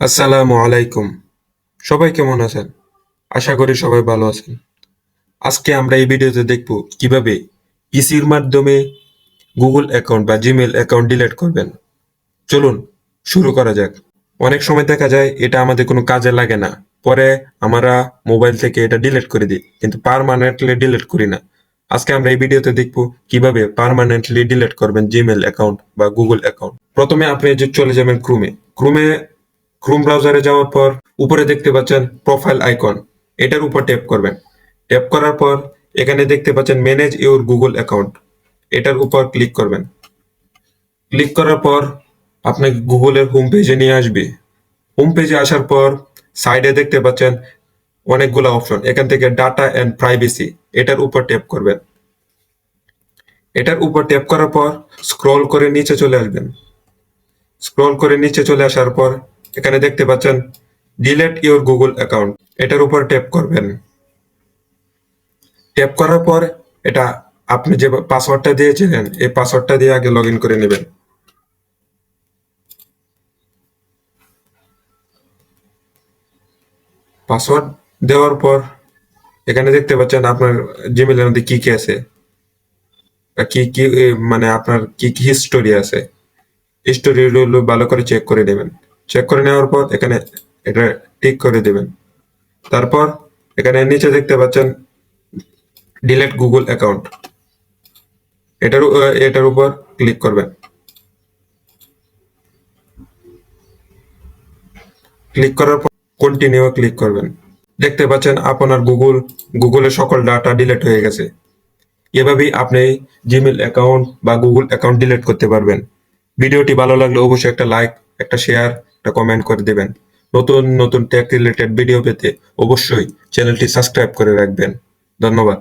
আসসালামু আলাইকুম। সবাই কেমন আছেন? আশা করি সবাই ভালো আছেন। আজকে আমরা এই ভিডিওতে দেখব কীভাবে পিসির মাধ্যমে গুগল অ্যাকাউন্ট বা জিমেল অ্যাকাউন্ট ডিলিট করবেন। চলুন, শুরু করা যাক। অনেক সময় দেখা যায় এটা আমাদের কোনো কাজে লাগে না। পরে আমরা মোবাইল থেকে এটা ডিলিট করে দিই, কিন্তু পার্মানেন্টলি ডিলিট করি না। আজকে আমরা এই ভিডিওতে দেখব কীভাবে পার্মানেন্টলি ডিলিট করবেন জিমেল অ্যাকাউন্ট বা গুগল অ্যাকাউন্ট প্রথমে আপনি যে চলে যাবেন ক্রোমে ক্রোমে ক্রোম ব্রাউজারে যাওয়ার পর উপরে দেখতে পাচ্ছেন প্রোফাইল আইকন এটার উপর ট্যাপ করবেন। ট্যাপ করার পর এখানে দেখতে পাচ্ছেন ম্যানেজ ইউর গুগল অ্যাকাউন্ট এটার উপর ক্লিক করবেন। ক্লিক করার পর আপনাকে গুগলের হোম পেজে নিয়ে আসবে। হোম পেজে আসার পর সাইডে দেখতে পাচ্ছেন অনেকগুলো অপশন এখান থেকে ডাটা অ্যান্ড প্রাইভেসি এটার উপর ট্যাপ করবেন। এটার উপর ট্যাপ করার পর স্ক্রল করে নিচে চলে আসবেন। স্ক্রল করে নিচে চলে আসার পর এখানে দেখতে পাচ্ছেন ডিলেট ইউর গুগল অ্যাকাউন্ট এটার উপর ট্যাপ করবেন। ট্যাপ করার পর এটা আপনি যে পাসওয়ার্ডটা দিয়েছিলেন, এই পাসওয়ার্ডটা দিয়ে আগে লগ করে নেবেন। পাসওয়ার্ড দেওয়ার পর এখানে দেখতে পাচ্ছেন আপনার জিমেলের মধ্যে কি কি আছে কি কি মানে আপনার কি কি হিস্টোরি আছে। হিস্টোরি ভালো করে চেক করে নেবেন। চেক করে নেওয়ার পর এখানে এটা টিক করে দেবেন। তারপর এখানে নিচে দেখতে পাচ্ছেন ডিলেট গুগল অ্যাকাউন্ট এটার এটার উপর ক্লিক করবেন। ক্লিক করার পর কন্টিনিউ ক্লিক করবেন। দেখতে পাচ্ছেন আপনার গুগল গুগলের সকল ডাটা ডিলেট হয়ে গেছে। এভাবেই আপনি জিমেল অ্যাকাউন্ট বা গুগল অ্যাকাউন্ট ডিলিট করতে পারবেন। ভিডিওটি ভালো লাগলে অবশ্যই একটা লাইক একটা শেয়ার একটা কমেন্ট করে দেবেন। নতুন নতুন টেক রিলেটেড ভিডিও পেতে অবশ্যই চ্যানেলটি সাবস্ক্রাইব করে রাখবেন। ধন্যবাদ।